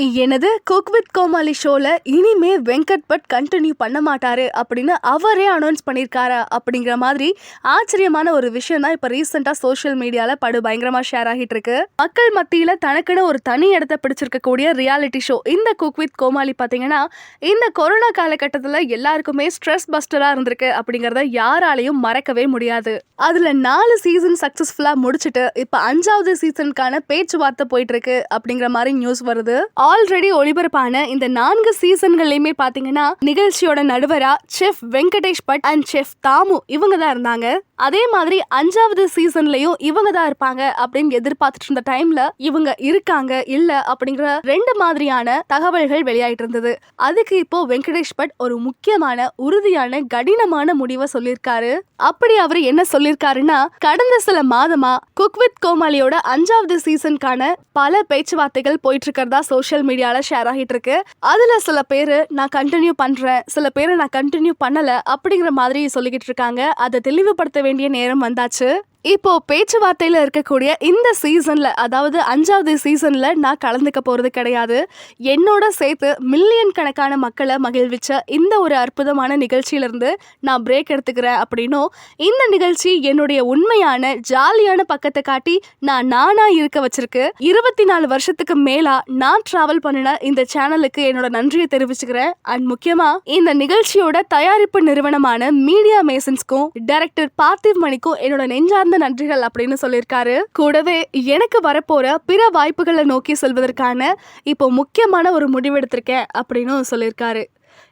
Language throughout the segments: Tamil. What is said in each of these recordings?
எனது குக் வித் கோமாளி ஷோவில் இனிமே வெங்கட் பட் கண்டினியூ பண்ண மாட்டாரு அப்படின்னு அவரே அனௌன்ஸ் பண்ணியிருக்காரா அப்படிங்கிற மாதிரி ஆச்சரியமான ஒரு விஷயம் தான் இப்போ ரீசெண்டாக சோஷியல் மீடியாவில் படு பயங்கரமாக ஷேர் ஆகிட்டு இருக்கு. மக்கள் மத்தியில் தனக்குன்னு ஒரு தனி இடத்த பிடிச்சிருக்கக்கூடிய ரியாலிட்டி ஷோ இந்த குக் வித் கோமாளி பார்த்தீங்கன்னா இந்த கொரோனா காலகட்டத்தில் எல்லாருக்குமே ஸ்ட்ரெஸ் பஸ்டராக இருந்திருக்கு அப்படிங்கிறத யாராலையும் மறக்கவே முடியாது. அதில் நாலு சீசன் சக்ஸஸ்ஃபுல்லாக முடிச்சுட்டு இப்போ அஞ்சாவது சீசனுக்கான பேச்சுவார்த்தை போயிட்டு இருக்கு அப்படிங்கிற மாதிரி நியூஸ் வருது. ஆல்ரெடி ஒளிபரப்பான இந்த நான்கு சீசன்கள்லையுமே பாத்தீங்கன்னா நிகழ்ச்சியோட நடுவரா chef Venkatesh Bhat and chef Damu இவங்க தான் இருந்தாங்க. அதே மாதிரி அஞ்சாவது சீசன்லயும் இவங்க தான் இருப்பாங்க அப்படின்னு எதிர்பார்த்துட்டு இருந்த டைம்ல இவங்க இருக்காங்க இல்ல அப்படிங்கிற ரெண்டு மாதிரியான தகவல்கள் வெளியாயிட்டு இருந்தது. அதுக்கு இப்போ வெங்கடேஷ் பட் ஒரு முக்கியமான உறுதியான கடினமான முடிவை சொல்லியிருக்காரு. அப்படி அவர் என்ன சொல்லியிருக்காருன்னா கடந்த சில மாதமா குக் வித் கோமாளியோட அஞ்சாவது சீசனுக்கான பல பேச்சுவார்த்தைகள் போயிட்டு இருக்கிறதா சோஷியல் மீடியால ஷேர் ஆகிட்டு இருக்கு. அதுல சில பேரு நான் கண்டினியூ பண்றேன் சில பேரை நான் கண்டினியூ பண்ணல அப்படிங்கிற மாதிரி சொல்லிக்கிட்டு இருக்காங்க. அதை தெளிவுபடுத்த வேண்டிய நேரம் வந்தாச்சு. இப்போ பேச்சுவார்த்தையில் இருக்கக்கூடிய இந்த சீசன்ல அதாவது அஞ்சாவது சீசன்ல நான் கலந்துக்க போறது கிடையாது. என்னோட சேர்த்து மில்லியன் கணக்கான மக்களை மகிழ்விச்ச இந்த ஒரு அற்புதமான நிகழ்ச்சியிலிருந்து நான் பிரேக் எடுத்துக்கிறேன் அப்படின்னும் இந்த நிகழ்ச்சி என்னுடைய உண்மையான ஜாலியான பக்கத்தை காட்டி நான் நானா இருக்க வச்சிருக்கு. இருபத்தி நாலு வருஷத்துக்கு மேலா நான் டிராவல் பண்ணின இந்த சேனலுக்கு என்னோட நன்றியை தெரிவிச்சுக்கிறேன். அண்ட் முக்கியமா இந்த நிகழ்ச்சியோட தயாரிப்பு நிறுவனமான மீடியா மேசன்ஸ்க்கும் டைரக்டர் பார்த்திவ் மணிக்கும் என்னோட நெஞ்சார்ந்த நன்றிகள் அப்படின்னு சொல்லியிருக்காரு. கூடவே எனக்கு வரப்போற பிற வாய்ப்புகளை நோக்கி செல்வதற்கான இப்போ முக்கியமான ஒரு முடிவெடுத்திருக்கேன் அப்படின்னு சொல்லியிருக்காரு.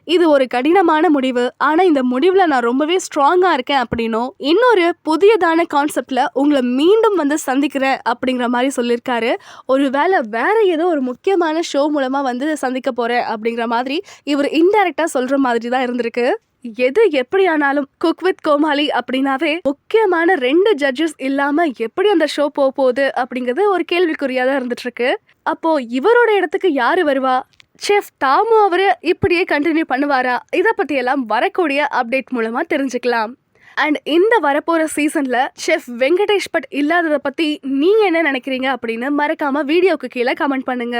இது ஒரு கடினமான முடிவு. ஆனா இந்த முடிவுல நான் ரொம்பவே ஸ்ட்ராங்கா இருக்கேன் அப்படின்னும் இன்னொரு புதியதான கான்செப்ட்ல உங்களை மீண்டும் வந்து சந்திக்கிறேன் அப்படிங்கிற மாதிரி சொல்லியிருக்காரு. ஒருவேளை வேற ஏதோ ஒரு முக்கியமான ஷோ மூலமா வந்து சந்திக்க போறேன் அப்படிங்கிற மாதிரி இவர் இன்டைரக்டா சொல்ற மாதிரி தான் இருந்திருக்கு. எது எப்படியானாலும் குக் வித் கோமாளி அப்படின்னாவே முக்கியமான ரெண்டு ஜட்ஜஸ் இல்லாம எப்படி அந்த ஷோ போக போகுது அப்படிங்கிறது ஒரு கேள்விக்குறியா தான் இருந்துட்டு இருக்கு அப்போ இவரோட இடத்துக்கு யாரு வருவா? செஃப் தாமு அவரு இப்படியே கண்டினியூ பண்ணுவாரா? இதை பத்தி எல்லாம் வரக்கூடிய அப்டேட் மூலமா தெரிஞ்சுக்கலாம். அண்ட் இந்த வரப்போற சீசன்ல செஃப் வெங்கடேஷ் பட் இல்லாததை பத்தி நீங்க என்ன நினைக்கிறீங்க அப்படின்னு மறக்காம வீடியோக்கு கீழே கமெண்ட் பண்ணுங்க.